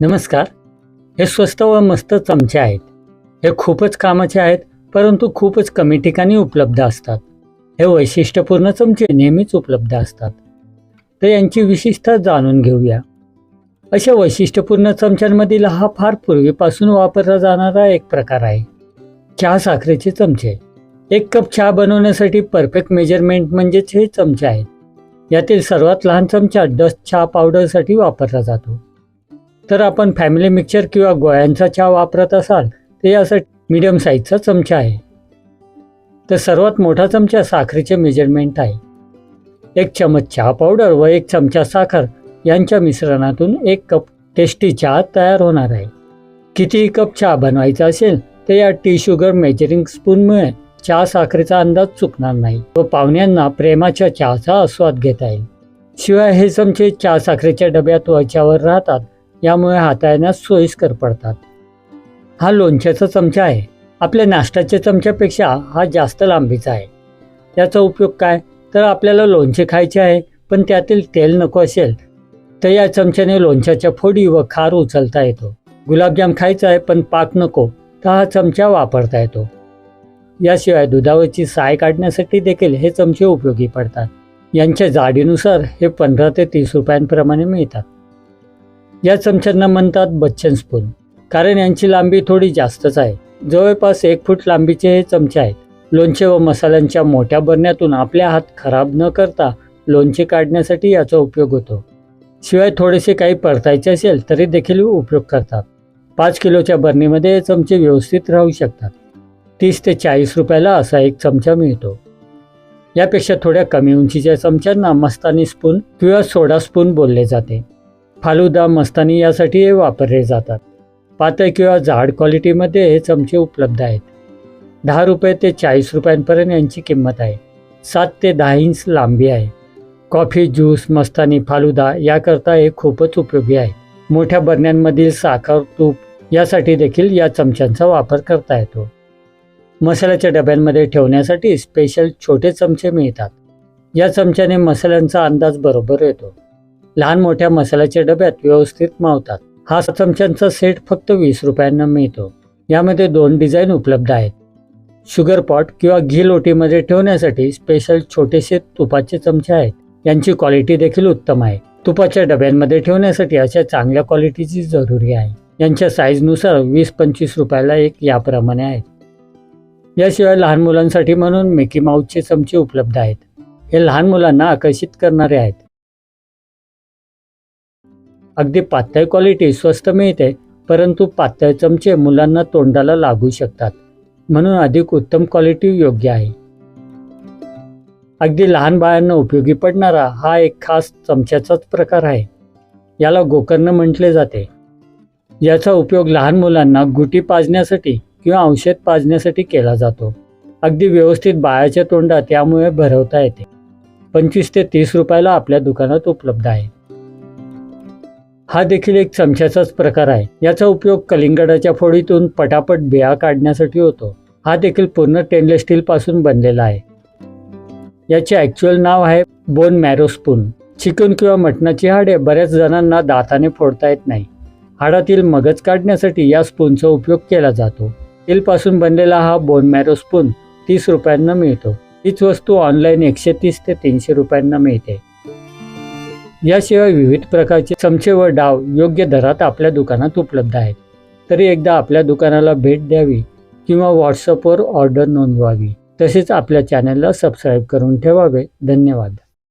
नमस्कार. हे स्वस्त व मस्त चमचे आहेत. हे खूपच कामाचे आहेत परंतु खूपच कमी ठिकाणी उपलब्ध असतात. हे वैशिष्ट्यपूर्ण चमचे नेहमीच उपलब्ध असतात. तर यांची विशेषता जाणून घेऊया. अशा वैशिष्ट्यपूर्ण चमच्यांमधील हा फार पूर्वीपासून वापरला जाणारा एक प्रकार आहे. चहा साखरेचे चमचे. एक कप चहा बनवण्यासाठी परफेक्ट मेजरमेंट म्हणजेच हे चमचे आहेत. यातील सर्वात लहान चमचा डस्ट चहा पावडरसाठी वापरला जातो. तर आपण फॅमिली मिक्सर किंवा गोळ्यांचा चहा वापरत असाल तर यासाठी मीडियम साईजचा चमचा आहे. तर सर्वात मोठा चमचा साखरेचे मेजरमेंट आहे. एक चमच चहा पावडर व एक चमचा साखर यांच्या मिश्रणातून एक कप टेस्टी चहा तयार होणार आहे. कितीही कप चहा बनवायचा असेल तर या टी शुगर मेजरिंग स्पूनमुळे चहा साखरेचा अंदाज चुकणार नाही व पाहुण्यांना प्रेमाच्या चहाचा आस्वाद घेता येईल. शिवाय हे चमचे चहा साखरेच्या डब्यात वच्यावर राहतात. यामुळे हाताळण्यास सोयीस्कर पडतात. हा लोणच्याचा चमचा आहे. आपल्या नाश्त्याच्या चमच्यापेक्षा हा जास्त लांबीचा आहे. याचा उपयोग काय? तर आपल्याला लोणचे खायचे आहे पण त्यातील तेल नको असेल तर या चमच्याने लोणच्याच्या फोडी व खार उचलता येतो. गुलाबजाम खायचा आहे पण पाक नको तर हा चमचा वापरता येतो. याशिवाय दुधावरची साय काढण्यासाठी देखील हे चमचे उपयोगी पडतात. यांच्या जाडीनुसार हे पंधरा ते तीस रुपयांप्रमाणे मिळतात. या चमच्यांना म्हणतात बच्चन स्पून कारण यांची लांबी थोडी जास्तच आहे. जवळपास एक फूट लांबीचे हे चमचे आहेत. लोणचे व मसाल्यांच्या मोठ्या बरण्यातून आपले हात खराब न करता लोणचे काढण्यासाठी याचा उपयोग होतो. शिवाय थोडेसे काही परतायचे असेल तरी देखील उपयोग करतात. पाच किलोच्या बरणीमध्ये हे चमचे व्यवस्थित राहू शकतात. तीस ते चाळीस रुपयाला असा एक चमचा मिळतो. यापेक्षा थोड्या कमी उंचीच्या चमच्यांना मस्तानी स्पून किंवा सोडा स्पून बोलले जाते. फालुदा मस्तानी यासाठी वापरले जातात. पातळ किंवा जाड क्वालिटीमध्ये हे चमचे उपलब्ध आहेत. दहा रुपये ते चाळीस रुपयांपर्यंत यांची किंमत आहे. सात ते दहा इंच लांबी आहे. कॉफी ज्यूस मस्तानी फालुदा याकरता हे खूपच उपयोगी आहे. मोठ्या बरण्यांमधील साखर तूप यासाठी देखील या चमच्यांचा वापर करता येतो. मसाल्याच्या डब्यांमध्ये ठेवण्यासाठी स्पेशल छोटे चमचे मिळतात. या चमच्याने मसाल्यांचा अंदाज बरोबर येतो. लहान मोठ्या मसाल्याच्या डब्यात व्यवस्थित मावतात. हा चमच्यांचा सेट फक्त वीस रुपयांना मिळतो. यामध्ये दोन डिझाईन उपलब्ध आहेत. शुगर पॉट किंवा घी लोटीमध्ये ठेवण्यासाठी स्पेशल छोटेसे तुपाचे चमचे आहेत. यांची क्वालिटी देखील उत्तम आहे. तुपाच्या डब्यांमध्ये ठेवण्यासाठी अशा चांगल्या क्वालिटीची जरुरी आहे. यांच्या साईजनुसार वीस पंचवीस रुपयाला एक याप्रमाणे आहेत. याशिवाय लहान मुलांसाठी म्हणून मिकी माऊसचे चमचे उपलब्ध आहेत. हे लहान मुलांना आकर्षित करणारे आहेत. अगदी पातळ क्वालिटी स्वस्त मिळते परंतु पातळ चमचे मुलांना तोंडाला लागू शकतात. म्हणून अधिक उत्तम क्वालिटी योग्य आहे. अगदी लहान बाळांना उपयोगी पडणारा हा एक खास चमच्याचाच प्रकार आहे. याला गोकर्ण म्हटले जाते. याचा उपयोग लहान मुलांना गुटी पाजण्यासाठी किंवा औषध पाजण्यासाठी केला जातो. अगदी व्यवस्थित बाळाच्या तोंडात यामुळे भरवता येते. पंचवीस ते तीस रुपयाला आपल्या दुकानात उपलब्ध आहे. हा देखील एक चमच्याचाच प्रकार आहे. याचा उपयोग कलिंगडाच्या फोडीतून पटापट बिया काढण्यासाठी होतो. हा देखील पूर्ण स्टेनलेस स्टील पासून बनलेला आहे. याचे ॲक्च्युअल नाव आहे बोन मॅरो स्पून चिकन किंवा मटणाची हाडे बऱ्याच जणांना दाताने फोडता येत नाही. हाडातील मगज काढण्यासाठी या स्पूनचा उपयोग केला जातो. स्टीलपासून बनलेला हा बोन मॅरो स्पून तीस रुपयांना मिळतो. हीच वस्तू ऑनलाईन एकशे तीस ते तीनशे रुपयांना मिळते. याशिवाय विविध प्रकारचे चमचे व डाव योग्य दरात आपल्या दुकानात उपलब्ध आहेत. तरी एकदा आपल्या दुकानाला भेट द्यावी किंवा व्हॉट्सअपवर ऑर्डर नोंदवावी. तसेच आपल्या चॅनलला सबस्क्राईब करून ठेवावे. धन्यवाद.